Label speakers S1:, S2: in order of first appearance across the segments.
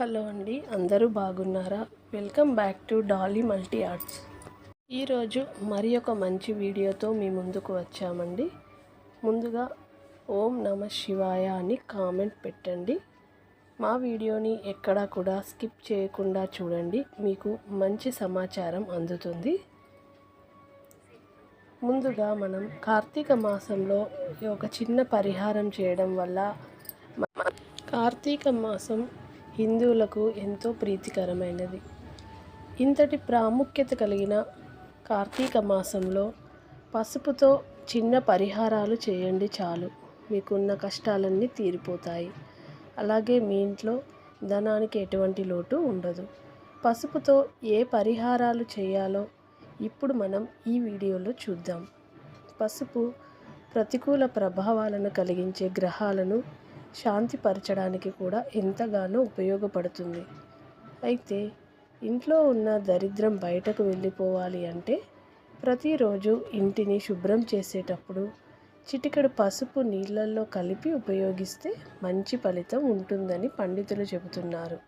S1: Hello అండి అందరూ బాగున్నారా? Welcome back to Dolly multi arts. ఈరోజు మరి ఒక మంచి వీడియోతో మీ ముందుకు వచ్చామండి. ముందుగా ఓం నమ శివాయ అని కామెంట్ పెట్టండి. మా వీడియోని ఎక్కడా కూడా స్కిప్ చేయకుండా చూడండి మీకు మంచి సమాచారం అందుతుంది. ముందుగా మనం కార్తీక మాసంలో ఒక చిన్న పరిహారం చేయడం వల్ల కార్తీక మాసం హిందువులకు ఎంతో ప్రీతికరమైనది. ఇంతటి ప్రాముఖ్యత కలిగిన కార్తీక మాసంలో పసుపుతో చిన్న పరిహారాలు చేయండి చాలు. మీకున్న కష్టాలన్నీ తీరిపోతాయి. అలాగే మీ ఇంట్లో ధనానికి ఎటువంటి లోటు ఉండదు. పసుపుతో ఏ పరిహారాలు చేయాలో ఇప్పుడు మనం ఈ వీడియోలో చూద్దాం. పసుపు ప్రతికూల ప్రభావాలను కలిగించే గ్రహాలను శాంతిపరచడానికి కూడా ఎంతగానో ఉపయోగపడుతుంది. అయితే ఇంట్లో ఉన్న దరిద్రం బయటకు వెళ్ళిపోవాలి అంటే ప్రతిరోజు ఇంటిని శుభ్రం చేసేటప్పుడు చిటికెడు పసుపు నీళ్ళల్లో కలిపి ఉపయోగిస్తే మంచి ఫలితం ఉంటుందని పండితులు చెబుతున్నారు.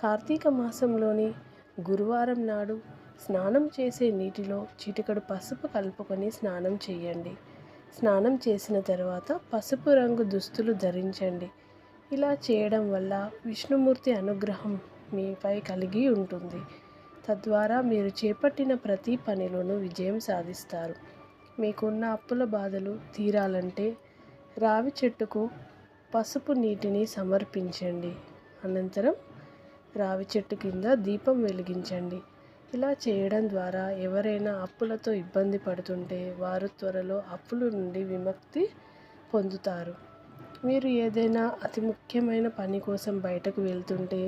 S1: కార్తీక మాసంలోని గురువారం నాడు స్నానం చేసే నీటిలో చిటికెడు పసుపు కలుపుకొని స్నానం చేయండి. స్నానం చేసిన తర్వాత పసుపు రంగు దుస్తులు ధరించండి. ఇలా చేయడం వల్ల విష్ణుమూర్తి అనుగ్రహం మీపై కలిగి ఉంటుంది. తద్వారా మీరు చేపట్టిన ప్రతి పనిలోనూ విజయం సాధిస్తారు. మీకున్న అప్పుల బాధలు తీరాలంటే రావి చెట్టుకు పసుపు నీటిని సమర్పించండి. అనంతరం రావి చెట్టు కింద దీపం వెలిగించండి. ఇలా చేయడం ద్వారా ఎవరైనా అప్పులతో ఇబ్బంది పడుతుంటే వారు త్వరలో అప్పుల నుండి విముక్తి పొందుతారు. మీరు ఏదైనా అతి ముఖ్యమైన పని కోసం బయటకు వెళ్తుంటే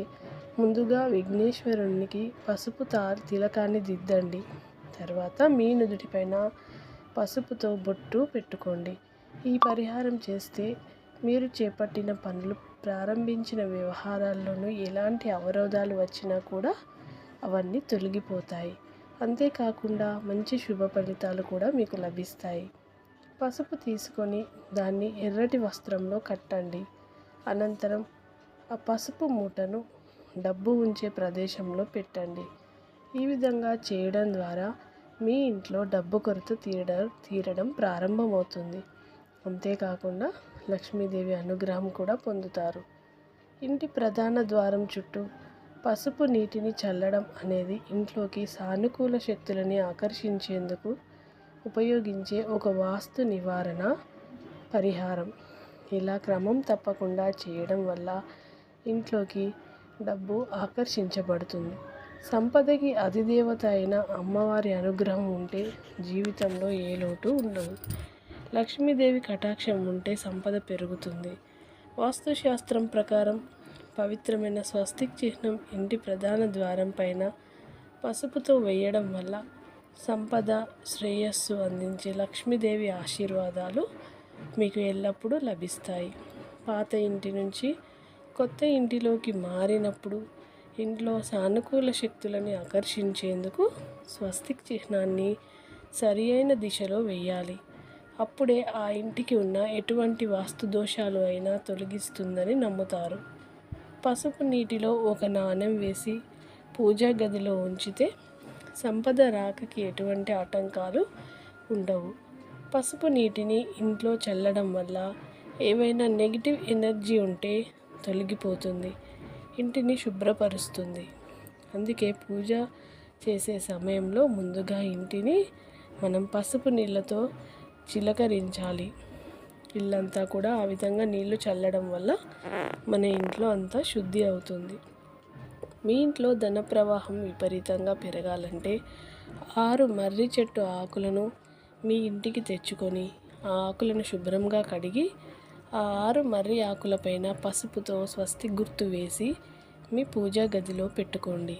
S1: ముందుగా విఘ్నేశ్వరునికి పసుపు తారు తిలకాన్ని దిద్దండి. తర్వాత మీ నుదుటిపైన పసుపుతో బొట్టు పెట్టుకోండి. ఈ పరిహారం చేస్తే మీరు చేపట్టిన పనులు ప్రారంభించిన వ్యవహారాల్లోనూ ఎలాంటి అవరోధాలు వచ్చినా కూడా అవన్నీ తొలగిపోతాయి. అంతేకాకుండా మంచి శుభ ఫలితాలు కూడా మీకు లభిస్తాయి. పసుపు తీసుకొని దాన్ని ఎర్రటి వస్త్రంలో కట్టండి. అనంతరం ఆ పసుపు మూటను డబ్బు ఉంచే ప్రదేశంలో పెట్టండి. ఈ విధంగా చేయడం ద్వారా మీ ఇంట్లో డబ్బు కొరత తీరడం తీరడం ప్రారంభమవుతుంది. అంతేకాకుండా లక్ష్మీదేవి అనుగ్రహం కూడా పొందుతారు. ఇంటి ప్రధాన ద్వారం చుట్టూ పసుపు నీటిని చల్లడం అనేది ఇంట్లోకి సానుకూల శక్తులని ఆకర్షించేందుకు ఉపయోగించే ఒక వాస్తు నివారణ పరిహారం. ఇలా క్రమం తప్పకుండా చేయడం వల్ల ఇంట్లోకి డబ్బు ఆకర్షించబడుతుంది. సంపదకి అధిదేవత అయిన అమ్మవారి అనుగ్రహం ఉంటే జీవితంలో ఏ లోటు ఉండదు. లక్ష్మీదేవి కటాక్షం ఉంటే సంపద పెరుగుతుంది. వాస్తుశాస్త్రం ప్రకారం పవిత్రమైన స్వస్తిక్ చిహ్నం ఇంటి ప్రధాన ద్వారం పైన పసుపుతో వేయడం వల్ల సంపద శ్రేయస్సు అందించే లక్ష్మీదేవి ఆశీర్వాదాలు మీకు ఎల్లప్పుడూ లభిస్తాయి. పాత ఇంటి నుంచి కొత్త ఇంటిలోకి మారినప్పుడు ఇంట్లో సానుకూల శక్తులని ఆకర్షించేందుకు స్వస్తిక్ చిహ్నాన్ని సరి అయిన దిశలో వేయాలి. అప్పుడే ఆ ఇంటికి ఉన్న ఎటువంటి వాస్తు దోషాలు అయినా తొలగిస్తుందని నమ్ముతారు. పసుపు నీటిలో ఒక నాణెం వేసి పూజా గదిలో ఉంచితే సంపద రాకకి ఎటువంటి ఆటంకాలు ఉండవు. పసుపు నీటిని ఇంట్లో చల్లడం వల్ల ఏవైనా నెగిటివ్ ఎనర్జీ ఉంటే తొలగిపోతుంది ఇంటిని శుభ్రపరుస్తుంది. అందుకే పూజ చేసే సమయంలో ముందుగా ఇంటిని మనం పసుపు నీళ్ళతో చిలకరించాలి. ఇల్లంతా కూడా ఆ విధంగా నీళ్ళు చల్లడం వల్ల మన ఇంట్లో అంతా శుద్ధి అవుతుంది. మీ ఇంట్లో ధన ప్రవాహం విపరీతంగా పెరగాలంటే ఆరు మర్రి చెట్టు ఆకులను మీ ఇంటికి తెచ్చుకొని ఆ ఆకులను శుభ్రంగా కడిగి ఆ ఆరు మర్రి ఆకులపైన పసుపుతో స్వస్తి గుర్తు వేసి మీ పూజా గదిలో పెట్టుకోండి.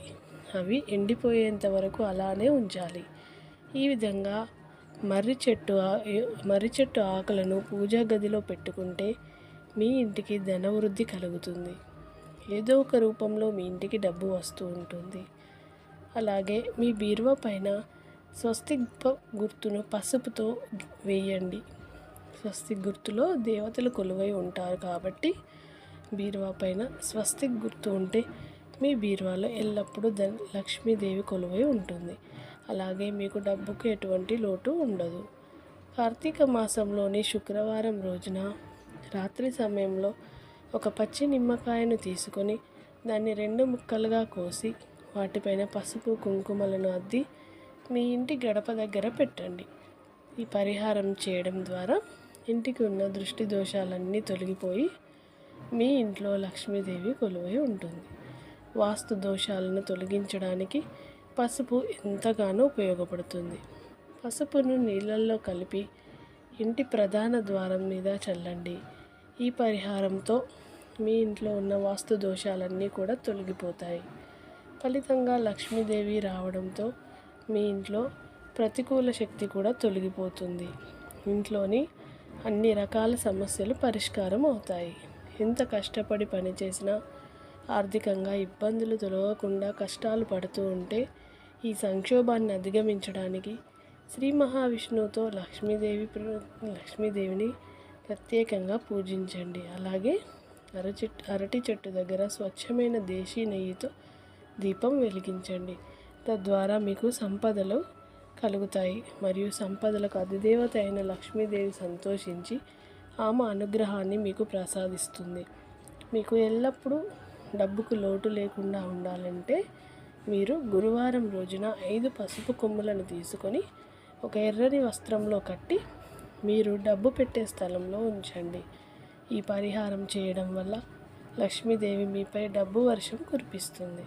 S1: అవి ఎండిపోయేంత వరకు అలానే ఉంచాలి. ఈ విధంగా మర్రి చెట్టు ఆ- ఏ- మర్రి చెట్టు ఆకులను పూజా గదిలో పెట్టుకుంటే మీ ఇంటికి ధనవృద్ధి కలుగుతుంది. ఏదో ఒక రూపంలో మీ ఇంటికి డబ్బు వస్తూ ఉంటుంది. అలాగే మీ బీరువా పైన స్వస్తిక్ ప- గుర్తును పసుపుతో వేయండి. స్వస్తిక్ గుర్తులో దేవతలు కొలువై ఉంటారు కాబట్టి బీరువా పైన స్వస్తిక్ గుర్తు ఉంటే మీ బీరువాలో ఎల్లప్పుడూ ధన లక్ష్మీదేవి కొలువై ఉంటుంది. అలాగే మీకు డబ్బుకు ఎటువంటి లోటు ఉండదు. కార్తీక మాసంలోని శుక్రవారం రోజున రాత్రి సమయంలో ఒక పచ్చి నిమ్మకాయను తీసుకొని దాన్ని రెండు ముక్కలుగా కోసి వాటిపైన పసుపు కుంకుమలను అద్ది మీ ఇంటి గడప దగ్గర పెట్టండి. ఈ పరిహారం చేయడం ద్వారా ఇంటికి ఉన్న దృష్టి దోషాలన్నీ తొలగిపోయి మీ ఇంట్లో లక్ష్మీదేవి కొలువై ఉంటుంది. వాస్తు దోషాలను తొలగించడానికి పసుపు ఎంతగానో ఉపయోగపడుతుంది. పసుపును నీళ్ళల్లో కలిపి ఇంటి ప్రధాన ద్వారం మీద చల్లండి. ఈ పరిహారంతో మీ ఇంట్లో ఉన్న వాస్తు దోషాలన్నీ కూడా తొలగిపోతాయి. ఫలితంగా లక్ష్మీదేవి రావడంతో మీ ఇంట్లో ప్రతికూల శక్తి కూడా తొలగిపోతుంది. ఇంట్లోని అన్ని రకాల సమస్యలు పరిష్కారం అవుతాయి. ఎంత కష్టపడి పనిచేసినా ఆర్థికంగా ఇబ్బందులు తొలగకుండా కష్టాలు పడుతూ ఉంటే ఈ సంక్షోభాన్ని అధిగమించడానికి శ్రీ మహావిష్ణువుతో లక్ష్మీదేవి లక్ష్మీదేవిని ప్రత్యేకంగా పూజించండి. అలాగే అరచె అరటి చెట్టు దగ్గర స్వచ్ఛమైన దేశీ నెయ్యితో దీపం వెలిగించండి. తద్వారా మీకు సంపదలు కలుగుతాయి. మరియు సంపదలకు అధిదేవత అయిన లక్ష్మీదేవి సంతోషించి ఆమె అనుగ్రహాన్ని మీకు ప్రసాదిస్తుంది. మీకు ఎల్లప్పుడూ డబ్బుకు లోటు లేకుండా ఉండాలంటే మీరు గురువారం రోజున ఐదు పసుపు కొమ్ములను తీసుకొని ఒక ఎర్రని వస్త్రంలో కట్టి మీరు డబ్బు పెట్టే స్థలంలో ఉంచండి. ఈ పరిహారం చేయడం వల్ల లక్ష్మీదేవి మీపై డబ్బు వర్షం కురిపిస్తుంది.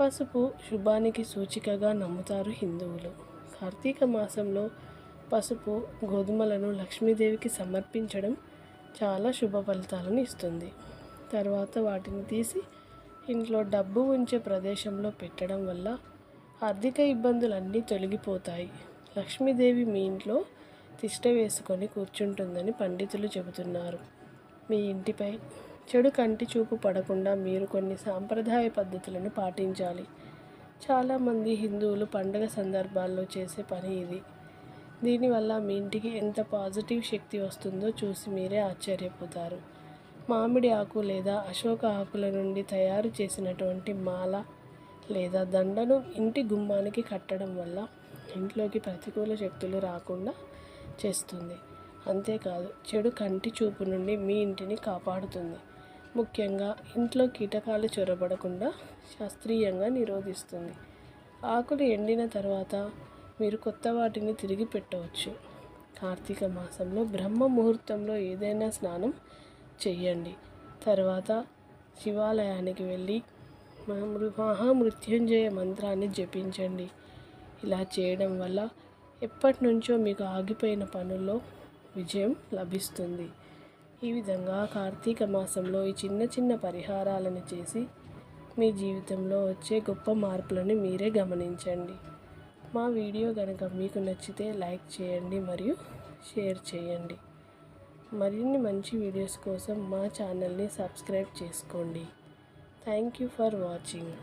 S1: పసుపు శుభానికి సూచికగా నమ్ముతారు హిందువులు. కార్తీక మాసంలో పసుపు గోధుమలను లక్ష్మీదేవికి సమర్పించడం చాలా శుభ ఫలితాలను ఇస్తుంది. తర్వాత వాటిని తీసి ఇంట్లో డబ్బు ఉంచే ప్రదేశంలో పెట్టడం వల్ల ఆర్థిక ఇబ్బందులన్నీ తొలగిపోతాయి. లక్ష్మీదేవి మీ ఇంట్లో తిష్ట వేసుకొని కూర్చుంటుందని పండితులు చెబుతున్నారు. మీ ఇంటిపై చెడు కంటి చూపు పడకుండా మీరు కొన్ని సాంప్రదాయ పద్ధతులను పాటించాలి. చాలామంది హిందువులు పండుగ సందర్భాల్లో చేసే పని ఇది. దీనివల్ల మీ ఇంటికి ఎంత పాజిటివ్ శక్తి వస్తుందో చూసి మీరే ఆశ్చర్యపోతారు. మామిడి ఆకు లేదా అశోక ఆకుల నుండి తయారు చేసినటువంటి మాల లేదా దండను ఇంటి గుమ్మానికి కట్టడం వల్ల ఇంట్లోకి ప్రతికూల శక్తులు రాకుండా చేస్తుంది. అంతేకాదు చెడు కంటి చూపు నుండి మీ ఇంటిని కాపాడుతుంది. ముఖ్యంగా ఇంట్లో కీటకాలు చొరబడకుండా శాస్త్రీయంగా నిరోధిస్తుంది. ఆకులు ఎండిన తర్వాత మీరు కొత్త వాటిని తిరిగి పెట్టవచ్చు. కార్తీక మాసంలో బ్రహ్మ ముహూర్తంలో ఏదైనా స్నానం చెయ్యండి. తర్వాత శివాలయానికి వెళ్ళి మహామృత్యుంజయ మంత్రాన్ని జపించండి. ఇలా చేయడం వల్ల ఎప్పటి నుంచో మీకు ఆగిపోయిన పనుల్లో విజయం లభిస్తుంది. ఈ విధంగా కార్తీక మాసంలో ఈ చిన్న చిన్న పరిహారాలను చేసి మీ జీవితంలో వచ్చే గొప్ప మార్పులను మీరే గమనించండి. మా వీడియో కనుక మీకు నచ్చితే లైక్ చేయండి మరియు షేర్ చేయండి. మరిన్ని మంచి వీడియోస్ కోసం మా ఛానల్ని సబ్స్క్రైబ్ చేసుకోండి. Thank you for watching.